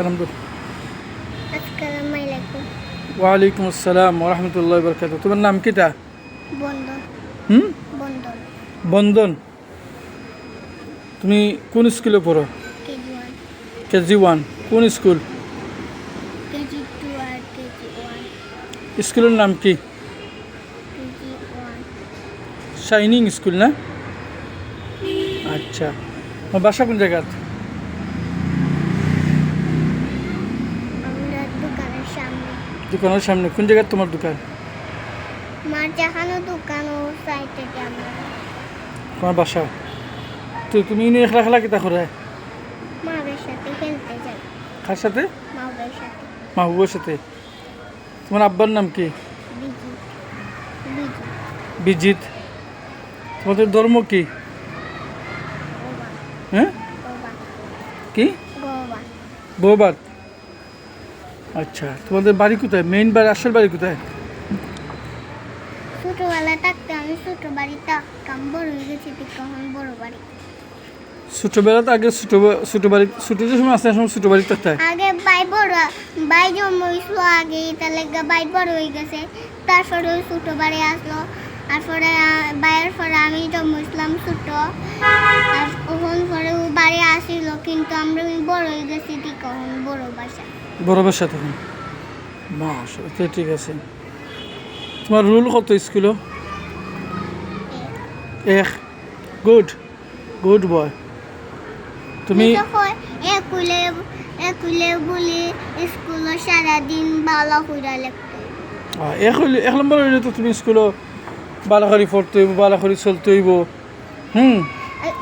সালাম আলাইকুম। ওয়ালাইকুম আসসালাম রহমতুল্লাহ বরকাত তোমার নাম কিটা? বন্ধন হুম? বন্ধন বন্দন। তুমি কোন স্কুলে পড়ো? কেজি ওয়ান কোন স্কুল? স্কুলের নাম কি? শাইনিং স্কুল না? আচ্ছা। বাসা কোন জায়গাত আমরা দোকানের সামনে দোকানের সামনে। কোন জায়গায় তোমার দোকান? মার যেখানে দোকান ও সাইডে আমরা তোমার বাসা? তো তুমি এনে একলা খেলা কিতা করে? মাবের সাথে খেলতে যাই। কার সাথে? মাহবুবের সাথে। তোমার আব্বার নাম কি? বিজি বিজি বিজিৎ। তোমাদের ধর্ম কি? হ্যাঁ? কি? বৌবাদ আচ্ছা তোমাদের বাড়ি কোথায়? মেইন বাড়ি আসল বাড়ি কোথায়? ছোটবেলায় থাকতে আমি ছোট বাড়ি থাকতাম বড় হয়ে গেছি তখন বড় বাড়ি। ছোটোবেলাতে আগে ছোট ছোট বাড়ি ছোটো যে সময় আসে সময় ছোটো বাড়ি থাকতে আগে বাই বড় বাই জন্ম হয়েছিল আগে তাহলে বাই বড় হয়ে গেছে তারপরে ওই ছোট বাড়ি আসলো। তারপরে বাইয়ের পরে আমি জন্ম হয়েছিলাম ছোট। আর ওখান পরে ও বাড়ি আসিল কিন্তু আমরা বড় হয়ে গেছি ঠিক কখন বড় বাসা বড় বাসা তখন? মাস ঠিক আছে। তোমার রুল কত স্কুলও এক। গুড। Good boy. তুমি একুলে একুলে বলি স্কুলে সারাদিন ভালো করে লিখতে। এক এক নম্বর হইলে তো তুমি স্কুলও ভালো করে পড়তে হইব ভালো করে চলতে হইব। হুম।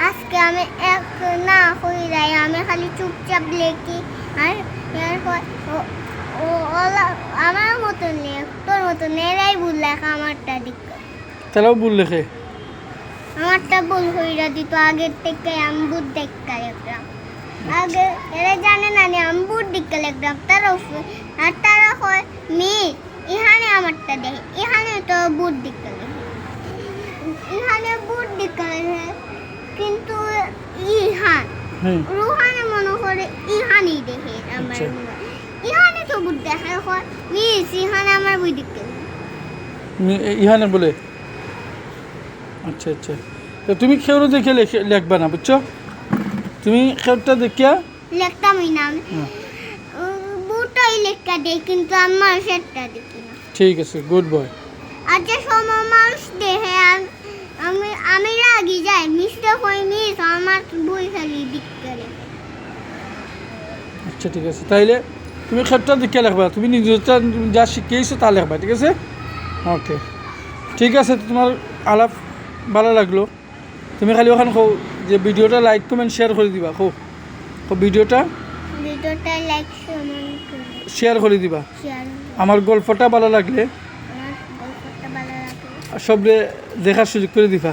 আজকে আমি এক না হয়ে যাই আমি খালি চুপচাপ লেখি। আর এরপর ও- আমার মতন লেখ তোর মতন এরাই ভুল লেখা আমারটা দিক তারাও ভুল লেখে। আমারটা ভুল হইরা দিত আগের থেকে আমি বুধ দেখতে লিখলাম। আগে এরা জানে না নি আমি বুধ দিকে লিখলাম তারা আর তারা হয় মি ইহানে আমারটা দেখে ইহানে তো বুধ দিকে লেখে ইহানে বুধ দিকে কিন্তু ইহান রুহানে মনে করে ইহানি দেখে আমার আচ্ছা। ইহানে তো বুধ দেখা হয় মিস ইহানে আমার দিকে ইহানে বলে? আচ্ছা আচ্ছা। তো তুমি খেউরও দেখে লেখে লেখবা না বুঝছ? তুমি খেউরটা দেখিয়া? লিখতামই না হুম। বুটাই লেখা দেই কিন্তু আমার সেটা দেখি না। ঠিক আছে গুড বয়। যে সময় আমি রাগি যাই। মিস্তে হই মিস আমার বই খালি দিক করে। আচ্ছা ঠিক আছে। তাইলে তুমি খেউরটা দেখিয়া লেখবা। তুমি নিজেরটা যা শিখিয়েছো তা লেখবা ঠিক আছে? ওকে ঠিক আছে তোমার আলাপ ভালো লাগল। তুমি খালি ওখানে কও যে ভিডিওটা লাইক কমেন্ট শেয়ার করে দিবা। কো কো ভিডিওটা? ভিডিওটা লাইক করে শেয়ার করে দিবা। শেয়ার আমার গল্পটা ভালো লাগলে আমার গল্পটা ভালো লাগে সবরে দেখার সুযোগ করে দিবা।